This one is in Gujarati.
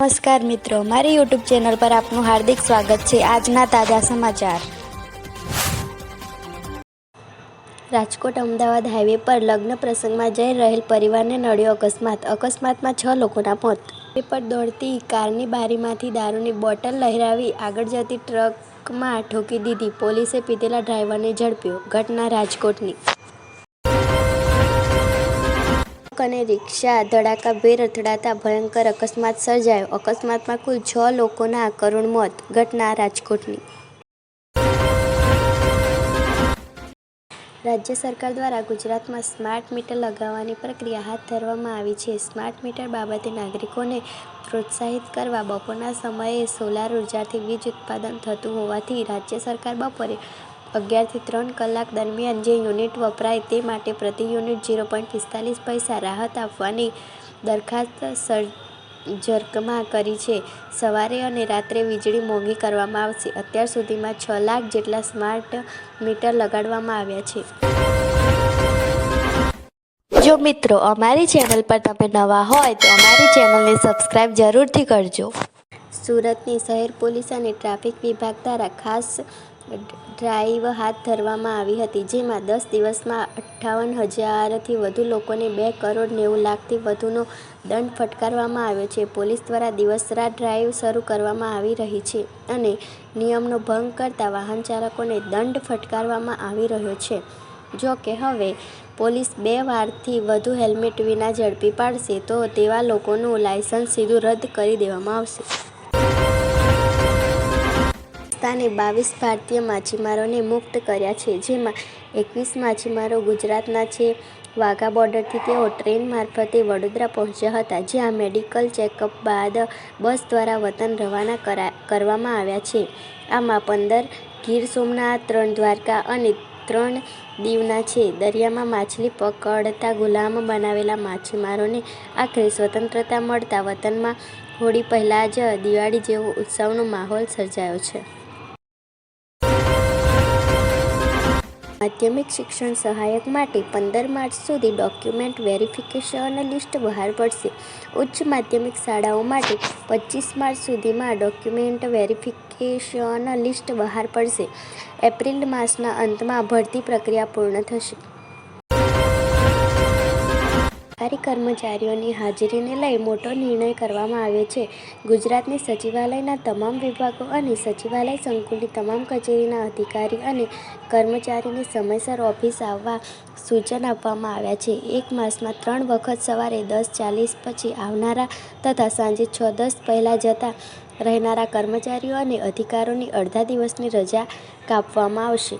નમસ્કાર મિત્રો, મારી યુટ્યુબ ચેનલ પર આપનું હાર્દિક સ્વાગત છે. આજના તાજા સમાચાર. રાજકોટ અમદાવાદ હાઈવે પર લગ્ન પ્રસંગમાં જઈ રહેલ પરિવારને નડ્યો અકસ્માત. અકસ્માતમાં છ લોકોના મોત. પર દોડતી કારની બારીમાંથી દારૂની બોટલ લહેરાવી આગળ જતી ટ્રકમાં ઠોકી દીધી. પોલીસે પીધેલા ડ્રાઈવરને ઝડપ્યો. ઘટના રાજકોટની. ટ્રક અને રિક્ષા ધડાકાભેર અથડાતા ભયંકર અકસ્માત સર્જાયો. અકસ્માતમાં કુલ છ લોકોના કરુણ મોત ઘટના રાજકોટની. રાજ્ય સરકાર દ્વારા ગુજરાતમાં સ્માર્ટ મીટર લગાવવાની પ્રક્રિયા હાથ ધરવામાં આવી છે. સ્માર્ટ મીટર બાબતે નાગરિકોને પ્રોત્સાહિત કરવા બપોરના સમયે સોલાર ઉર્જાથી વીજ ઉત્પાદન થતું હોવાથી રાજ્ય સરકાર બપોરે અગિયારથી ત્રણ કલાક દરમિયાન જે યુનિટ વપરાય તે માટે પ્રતિ યુનિટ ઝીરો પોઈન્ટ પિસ્તાલીસ પૈસા રાહત આપવાની દરખાસ્ત સર્જર્કમાં કરી છે. સવારે અને રાત્રે વીજળી મોંઘી કરવામાં આવશે. અત્યાર સુધીમાં છ લાખ જેટલા સ્માર્ટ મીટર લગાડવામાં આવ્યા છે. જો મિત્રો, અમારી ચેનલ પર તમે નવા હોય તો અમારી ચેનલને સબસ્ક્રાઈબ જરૂરથી કરજો. સુરતની શહેર પોલીસ અને ટ્રાફિક વિભાગ દ્વારા ખાસ ડ્રાઈવ હાથ ધરવામાં આવી હતી, જેમાં દસ દિવસમાં અઠ્ઠાવન હજારથી વધુ લોકોને બે કરોડ નેવું લાખથી વધુનો દંડ ફટકારવામાં આવ્યો છે. પોલીસ દ્વારા દિવસ રાત ડ્રાઈવ શરૂ કરવામાં આવી રહી છે અને નિયમનો ભંગ કરતા વાહન ચાલકોને દંડ ફટકારવામાં આવી રહ્યો છે. જો કે હવે પોલીસ બે વારથી વધુ હેલ્મેટ વિના ઝડપી પાડશે તો તેવા લોકોનું લાયસન્સ સીધું રદ કરી દેવામાં આવશે. પાકિસ્તાને બાવીસ ભારતીય માછીમારોને મુક્ત કર્યા છે. જેમાં એકવીસ માછીમારો ગુજરાતના છે. વાઘા બોર્ડરથી તેઓ ટ્રેન મારફતે વડોદરા પહોંચ્યા હતા, જ્યાં મેડિકલ ચેકઅપ બાદ બસ દ્વારા વતન રવાના કરા કરવામાં આવ્યા છે. આમાં પંદર ગીર સોમનાથ, ત્રણ દ્વારકા અને ત્રણ દીવના છે. દરિયામાં માછલી પકડતા ગુલામ બનાવેલા માછીમારોને આખરે સ્વતંત્રતા મળતા વતનમાં હોળી પહેલાં જ દિવાળી જેવો ઉત્સવનો માહોલ સર્જાયો છે. માધ્યમિક શિક્ષણ સહાયક માટે પંદર માર્ચ સુધી ડોક્યુમેન્ટ વેરિફિકેશન લિસ્ટ બહાર પડશે. ઉચ્ચ માધ્યમિક શાળાઓ માટે પચીસ માર્ચ સુધીમાં ડોક્યુમેન્ટ વેરિફિકેશન લિસ્ટ બહાર પડશે. એપ્રિલ માસના અંતમાં ભરતી પ્રક્રિયા પૂર્ણ થશે. સરકારી કર્મચારીઓની હાજરીને લઈ મોટો નિર્ણય કરવામાં આવ્યો છે. ગુજરાતની સચિવાલયના તમામ વિભાગો અને સચિવાલય સંકુલની તમામ કચેરીના અધિકારી અને કર્મચારીને સમયસર ઓફિસ આવવા સૂચન આપવામાં આવ્યા છે. એક માસમાં ત્રણ વખત સવારે દસ ચાલીસ પછી આવનારા તથા સાંજે છ દસ પહેલાં જતા રહેનારા કર્મચારીઓ અને અધિકારીઓની અડધા દિવસની રજા કાપવામાં આવશે.